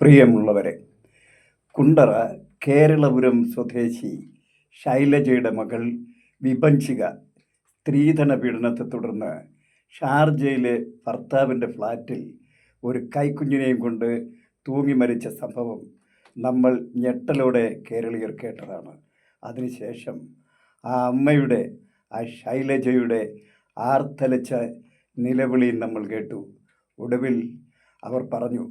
പ്രിയമുള്ളവരെ കുണ്ടറ കേരളപുരം സ്വദേശി ശൈലജയുടെ മകൾ വിഭഞ്ചിക സ്ത്രീധന പീഡനത്തെ തുടർന്ന് ഷാർജയിലെ ഭർത്താവിന്റെ ഫ്ലാറ്റിൽ ഒരു കൈക്കുഞ്ഞിനെയും കൊണ്ട് തൂങ്ങി മരിച്ച സംഭവം നമ്മൾ ഞെട്ടലോടെ കേരളീയർ കേട്ടതാണ്. അതിനുശേഷം ആ അമ്മയുടെ ആ ശൈലജയുടെ ആർത്തലച്ച നിലവിളിയും നമ്മൾ കേട്ടു. ഒടുവിൽ അവർ പറഞ്ഞു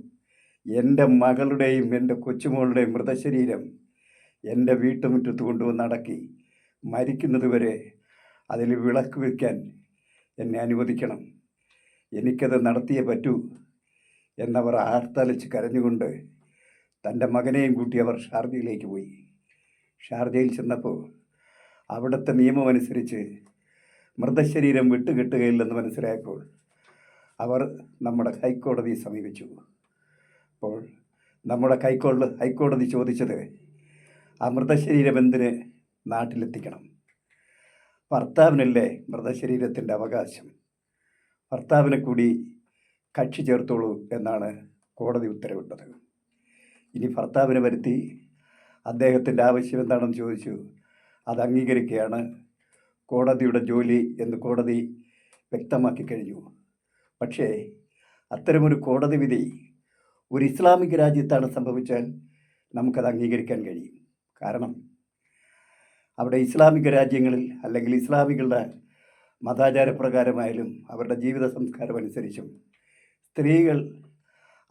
എന്റെ മകളുടെയും എന്റെ കൊച്ചുമോളുടെയും മൃതശരീരം എന്റെ വീട്ടുമുറ്റത്ത് കൊണ്ടുവന്ന് അടക്കി മരിക്കുന്നത് വരെ അതിൽ വിളക്ക് വയ്ക്കാൻ എന്നെ അനുവദിക്കണം. എനിക്കത് നടത്തിയേ പറ്റൂ എന്നവർ ആർത്തലച്ച് കരഞ്ഞുകൊണ്ട് തന്റെ മകനെയും കൂട്ടി അവർ ഷാർജയിലേക്ക് പോയി. ഷാർജയിൽ ചെന്നപ്പോൾ അവിടുത്തെ നിയമമനുസരിച്ച് മൃതശരീരം വിട്ടുകിട്ടുകയില്ലെന്ന് മനസ്സിലായപ്പോൾ അവർ നമ്മുടെ ഹൈക്കോടതിയെ സമീപിച്ചു. അപ്പോൾ നമ്മുടെ ഹൈക്കോടതി ഹൈക്കോടതി ചോദിച്ചത് അമൃതശരീരം മൃതശരീരം എന്തിന് നാട്ടിലെത്തിക്കണം? ഭർത്താവിനല്ലേ മൃതശരീരത്തിന്റെ അവകാശം? ഭർത്താവിനെ കൂടി കക്ഷി ചേർത്തോളൂ എന്നാണ് കോടതി ഉത്തരവിട്ടത്. ഇനി ഭർത്താവിനെ വരുത്തി അദ്ദേഹത്തിന്റെ ആവശ്യം എന്താണെന്ന് ചോദിച്ചു. അത് അംഗീകരിക്കുകയാണ്. കോടതിയുടെ ജോലി എന്ന് കോടതി വ്യക്തമാക്കി കഴിഞ്ഞു. പക്ഷേ അത്തരമൊരു കോടതി വിധി ഒരു ഇസ്ലാമിക രാജ്യത്താണ് സംഭവിച്ചാൽ നമുക്കത് അംഗീകരിക്കാൻ കഴിയും. കാരണം അവിടെ ഇസ്ലാമിക രാജ്യങ്ങളിൽ അല്ലെങ്കിൽ ഇസ്ലാമികളുടെ മതാചാരപ്രകാരമായാലും അവരുടെ ജീവിത സംസ്കാരം അനുസരിച്ചും സ്ത്രീകൾ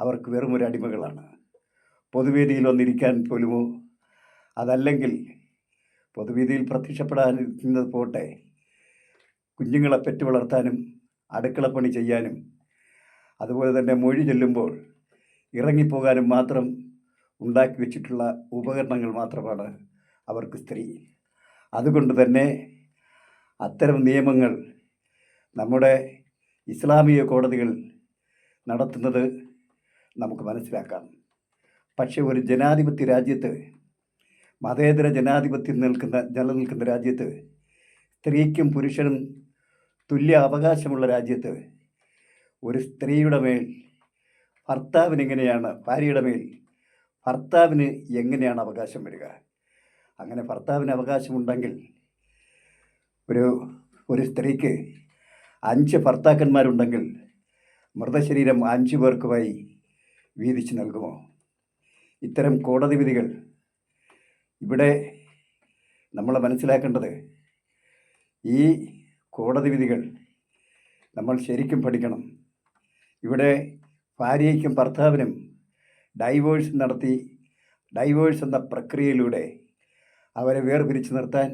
അവർക്ക് വെറും ഒരു അടിമകളാണ്. പൊതുവേദിയിൽ വന്നിരിക്കാൻ പോലുമോ? അതല്ലെങ്കിൽ പൊതുവേദിയിൽ പ്രത്യക്ഷപ്പെടാനിരിക്കുന്നത് പോട്ടെ കുഞ്ഞുങ്ങളെ പെറ്റു വളർത്താനും അടുക്കളപ്പണി ചെയ്യാനും അതുപോലെ തന്നെ മൊഴി ചൊല്ലുമ്പോൾ ഇറങ്ങിപ്പോകാനും മാത്രം ഉണ്ടാക്കി വെച്ചിട്ടുള്ള ഉപകരണങ്ങൾ മാത്രമാണ് അവർക്ക് സ്ത്രീ. അതുകൊണ്ട് തന്നെ അത്തരം നിയമങ്ങൾ നമ്മുടെ ഇസ്ലാമിക കോടതികൾ നടത്തുന്നത് നമുക്ക് മനസ്സിലാക്കാം. പക്ഷേ ഒരു ജനാധിപത്യ രാജ്യത്ത് മതേതര ജനാധിപത്യം നിൽക്കുന്ന നിലനിൽക്കുന്ന രാജ്യത്ത് സ്ത്രീക്കും പുരുഷനും തുല്യ അവകാശമുള്ള രാജ്യത്ത് ഒരു സ്ത്രീയുടെ മേൽ ഭർത്താവിന് എങ്ങനെയാണ് ഭാര്യയുടെ മേൽ? ഭർത്താവിന് എങ്ങനെയാണ് അവകാശം വരിക? അങ്ങനെ ഭർത്താവിന് അവകാശമുണ്ടെങ്കിൽ ഒരു ഒരു സ്ത്രീക്ക് അഞ്ച് ഭർത്താക്കന്മാരുണ്ടെങ്കിൽ മൃതശരീരം അഞ്ചു പേർക്കുമായി വീതിച്ച് നൽകുമോ? ഇത്തരം കോടതി വിധികൾ ഇവിടെ നമ്മൾ മനസ്സിലാക്കേണ്ടത് ഈ കോടതി വിധികൾ നമ്മൾ ശരിക്കും പഠിക്കണം. ഇവിടെ ഭാര്യയ്ക്കും ഭർത്താവിനും ഡൈവേഴ്സ് നടത്തി ഡൈവേഴ്സ് എന്ന പ്രക്രിയയിലൂടെ അവരെ വേർപിരിച്ച് നിർത്താൻ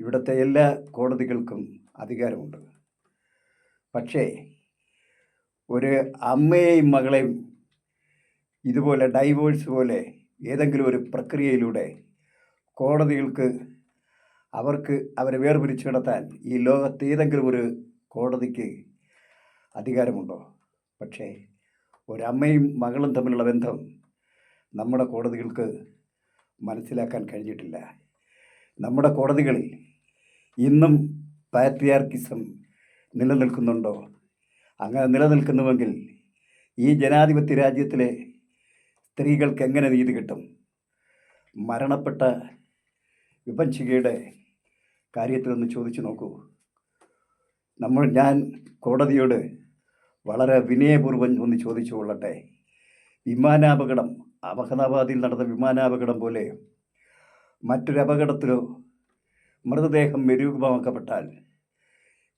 ഇവിടുത്തെ എല്ലാ കോടതികൾക്കും അധികാരമുണ്ട്. പക്ഷേ ഒരു അമ്മയെയും മകളെയും ഇതുപോലെ ഡൈവേഴ്സ് പോലെ ഏതെങ്കിലും ഒരു പ്രക്രിയയിലൂടെ കോടതികൾക്ക് അവർക്ക് അവരെ വേർപിരിച്ചു കിടത്താൻ ഈ ലോകത്ത് ഏതെങ്കിലും ഒരു കോടതിക്ക് അധികാരമുണ്ടോ? പക്ഷേ ഒരമ്മയും മകളും തമ്മിലുള്ള ബന്ധം നമ്മുടെ കോടതികൾക്ക് മനസ്സിലാക്കാൻ കഴിഞ്ഞിട്ടില്ല. നമ്മുടെ കോടതികളിൽ ഇന്നും പാട്രിയാർക്കിസം നിലനിൽക്കുന്നുണ്ടോ? അങ്ങനെ നിലനിൽക്കുന്നുവെങ്കിൽ ഈ ജനാധിപത്യ രാജ്യത്തിലെ സ്ത്രീകൾക്ക് എങ്ങനെ നീതി കിട്ടും? മരണപ്പെട്ട വിഭജികയുടെ കാര്യത്തിലൊന്ന് ചോദിച്ചു നോക്കൂ. നമ്മൾ ഞാൻ കോടതിയോട് വളരെ വിനയപൂർവം ഒന്ന് ചോദിച്ചു കൊള്ളട്ടെ. വിമാനാപകടം അഹമ്മദാബാദിൽ നടന്ന വിമാനാപകടം പോലെ മറ്റൊരപകടത്തിലോ മൃതദേഹം വിരൂപമാക്കപ്പെട്ടാൽ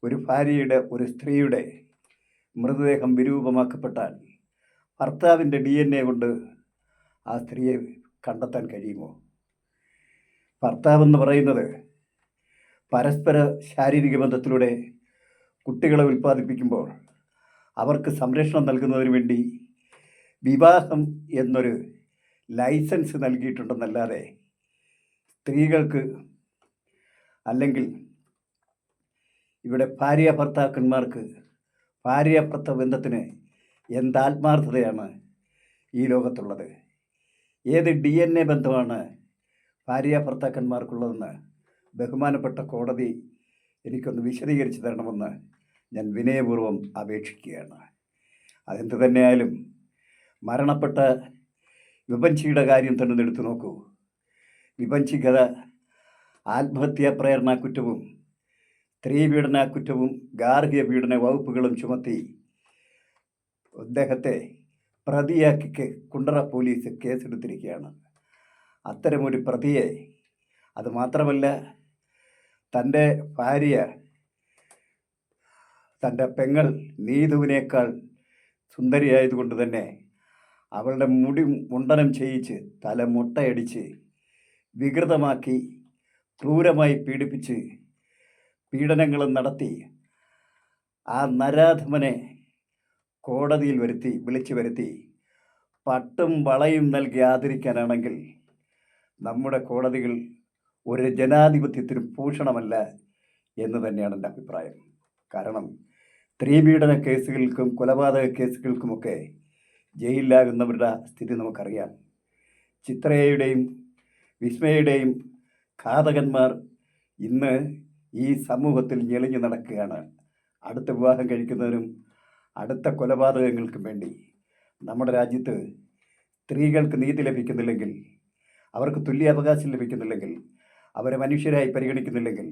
ഒരു ഭാര്യയുടെ ഒരു സ്ത്രീയുടെ മൃതദേഹം വിരൂപമാക്കപ്പെട്ടാൽ ഭർത്താവിന്റെ ഡി എൻ എ കൊണ്ട് ആ സ്ത്രീയെ കണ്ടെത്താൻ കഴിയുമോ? ഭർത്താവെന്ന് പറയുന്നത് പരസ്പര ശാരീരിക ബന്ധത്തിലൂടെ കുട്ടികളെ ഉൽപ്പാദിപ്പിക്കുമ്പോൾ അവർക്ക് സംരക്ഷണം നൽകുന്നതിന് വേണ്ടി വിവാഹം എന്നൊരു ലൈസൻസ് നൽകിയിട്ടുണ്ടെന്നല്ലാതെ സ്ത്രീകൾക്ക് അല്ലെങ്കിൽ ഇവിടെ ഭാര്യ ഭർത്താക്കന്മാർക്ക് ഭാര്യ ഭർത്ത ബന്ധത്തിന് എന്താത്മാർത്ഥതയാണ് ഈ ലോകത്തുള്ളത്. ഏത് ഡി എൻ എ ബന്ധമാണ് ഭാര്യ ഭർത്താക്കന്മാർക്കുള്ളതെന്ന് ബഹുമാനപ്പെട്ട കോടതി എനിക്കൊന്ന് വിശദീകരിച്ച് തരണമെന്ന് ഞാൻ വിനയപൂർവം അപേക്ഷിക്കുകയാണ്. അതെന്ത് തന്നെയായാലും മരണപ്പെട്ട വിപഞ്ചിയുടെ കാര്യം തന്നെ എടുത്തു നോക്കൂ. വിപഞ്ചികത ആത്മഹത്യാ പ്രേരണ കുറ്റവും സ്ത്രീപീഡന കുറ്റവും ഗാർഹിക പീഡന വകുപ്പുകളും ചുമത്തി അദ്ദേഹത്തെ പ്രതിയാക്കി കുണ്ടറ പോലീസ് കേസെടുത്തിരിക്കുകയാണ്. അത്തരമൊരു പ്രതിയെ അത് മാത്രമല്ല തന്റെ ഭാര്യ തന്റെ പെങ്ങൾ നീതുവിനേക്കാൾ സുന്ദരിയായതുകൊണ്ട് തന്നെ അവളുടെ മുടി മുണ്ടനം ചെയ്യിച്ച് തല മുട്ടയടിച്ച് വികൃതമാക്കി ക്രൂരമായി പീഡിപ്പിച്ച് പീഡനങ്ങളും നടത്തി ആ നരാധമനെ കോടതിയിൽ വരുത്തി വിളിച്ചു വരുത്തി. പട്ടും വളയും നൽകി ആദരിക്കാനാണെങ്കിൽ നമ്മുടെ കോടതികൾ ഒരു ജനാധിപത്യത്തിനും ഭൂഷണമല്ല എന്ന് തന്നെയാണ് എന്റെ അഭിപ്രായം. കാരണം സ്ത്രീപീഡന കേസുകൾക്കും കൊലപാതക കേസുകൾക്കുമൊക്കെ ജയിലിലാകുന്നവരുടെ സ്ഥിതി നമുക്കറിയാം. ചിത്രയുടെയും വിസ്മയുടെയും ഘാതകന്മാർ ഇന്ന് ഈ സമൂഹത്തിൽ ഞെളിഞ്ഞു നടക്കുകയാണ്. അടുത്ത വിവാഹം കഴിക്കുന്നതിനും അടുത്ത കൊലപാതകങ്ങൾക്കും വേണ്ടി. നമ്മുടെ രാജ്യത്ത് സ്ത്രീകൾക്ക് നീതി ലഭിക്കുന്നില്ലെങ്കിൽ അവർക്ക് തുല്യ അവകാശം ലഭിക്കുന്നില്ലെങ്കിൽ അവരെ മനുഷ്യരായി പരിഗണിക്കുന്നില്ലെങ്കിൽ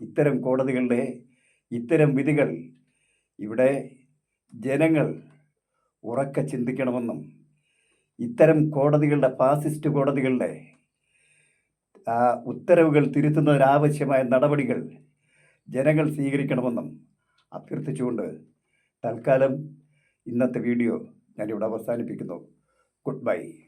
ഇത്തരം കോടതികളുടെ ഇത്തരം വിധികൾ ഇവിടെ ജനങ്ങൾ ഉറക്കെ ചിന്തിക്കണമെന്നും ഇത്തരം കോടതികളുടെ ഫാസിസ്റ്റ് കോടതികളുടെ ഉത്തരവുകൾ തിരുത്തുന്നതിനാവശ്യമായ നടപടികൾ ജനങ്ങൾ സ്വീകരിക്കണമെന്നും അഭ്യർത്ഥിച്ചുകൊണ്ട് തൽക്കാലം ഇന്നത്തെ വീഡിയോ ഞാനിവിടെ അവസാനിപ്പിക്കുന്നു. Good bye.